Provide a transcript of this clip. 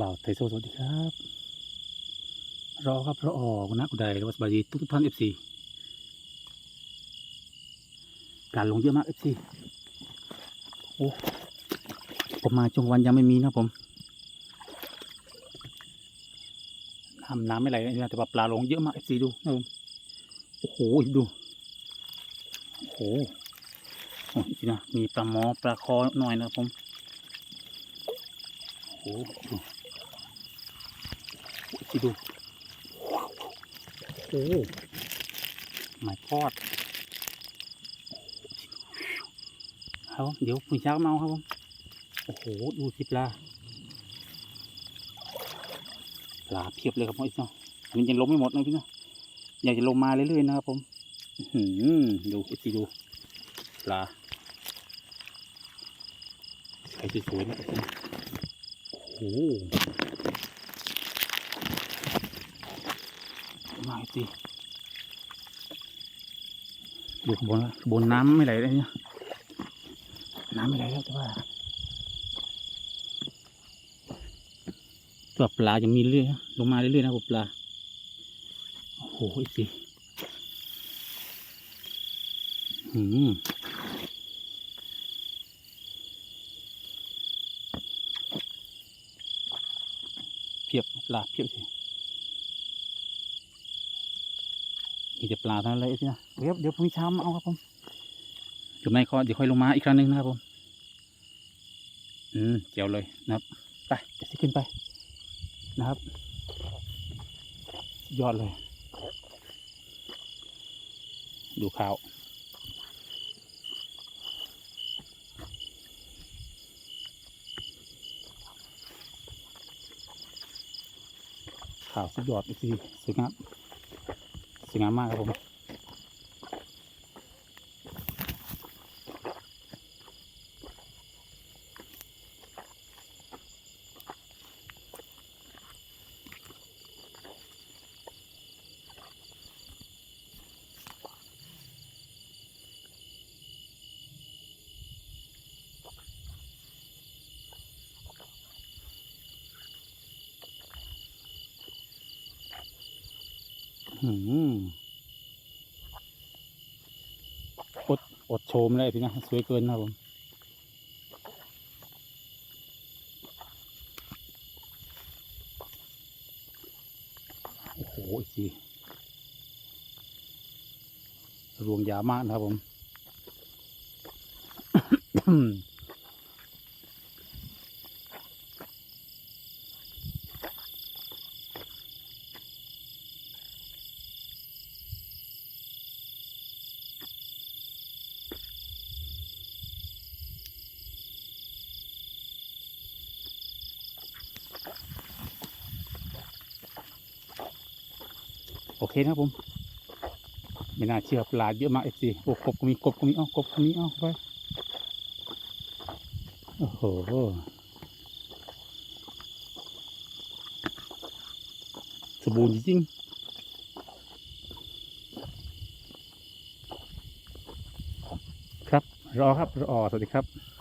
บ่าวไทยโซสวัสดีครับ รอครับรอออกนะกุไดหรือสบายดีทุกท่านเอฟซีการลงเยอะมากเอฟซีโอ้ผมมาจงวันยังไม่มีนะผมน้ำน้ำไม่ไหลนะแต่ว่าปลาลงเยอะมากเอฟซีดูนะผมโอ้โหดูโอ้โหนะมีปลาหมอปลาคอหน่อยนะผมโอ้โห ที่ดูโอ้ไม่พอดเอาเดี๋ยวคุณช้างเอาครับผมโอ้โห ดูสิปลา ปลาเพียบเลยครับพี่เนาะมันยังลงไม่หมดนะพี่เนาะอยากจะลงมาเรื่อยๆนะครับผมอื้อหือดูสิดู ปลาใส่สวยๆนะโอ้โห มาสิดูข้างบนละบนน้ำไม่ไหลเลยเนี่ยน้ำไม่ไหลแล้วแต่ว่าตัวปลายังมีเรื่อยนะลงมาเรื่อยๆนะผมปลาโอ้โหอีกสิหืมเพียบปลาเพียบสิ มีแต่ปลาเท่านั้นเลยสินะเดี๋ยวเดี๋ยวพรุ่งนี้เช้ามาเอาครับผมหรือไม่ก็เดี๋ยวค่อยลงมาอีกครั้งหนึ่งนะครับผม อืมเจียวเลยนะครับ ไปเดี๋ยวสิขึ้นไปนะครับ ยอดเลย ดูข่าวข่าวสุดยอดอีกทีสวยงาม สวยงามมากครับผม อดอดโชมเลยพี่นะ สวยเกินนะครับผมโอ้โหอีกทีรวงยามากนะครับผม โอเคนะผมไม่น่าเชื่อปลาเยอะมากเอฟซีโอ้กบก็มีกบก็มีอ้ากบก็มีอ้าไปโอ้โหสมบูรณ์จริงครับรอครับรอสวัสดีครับ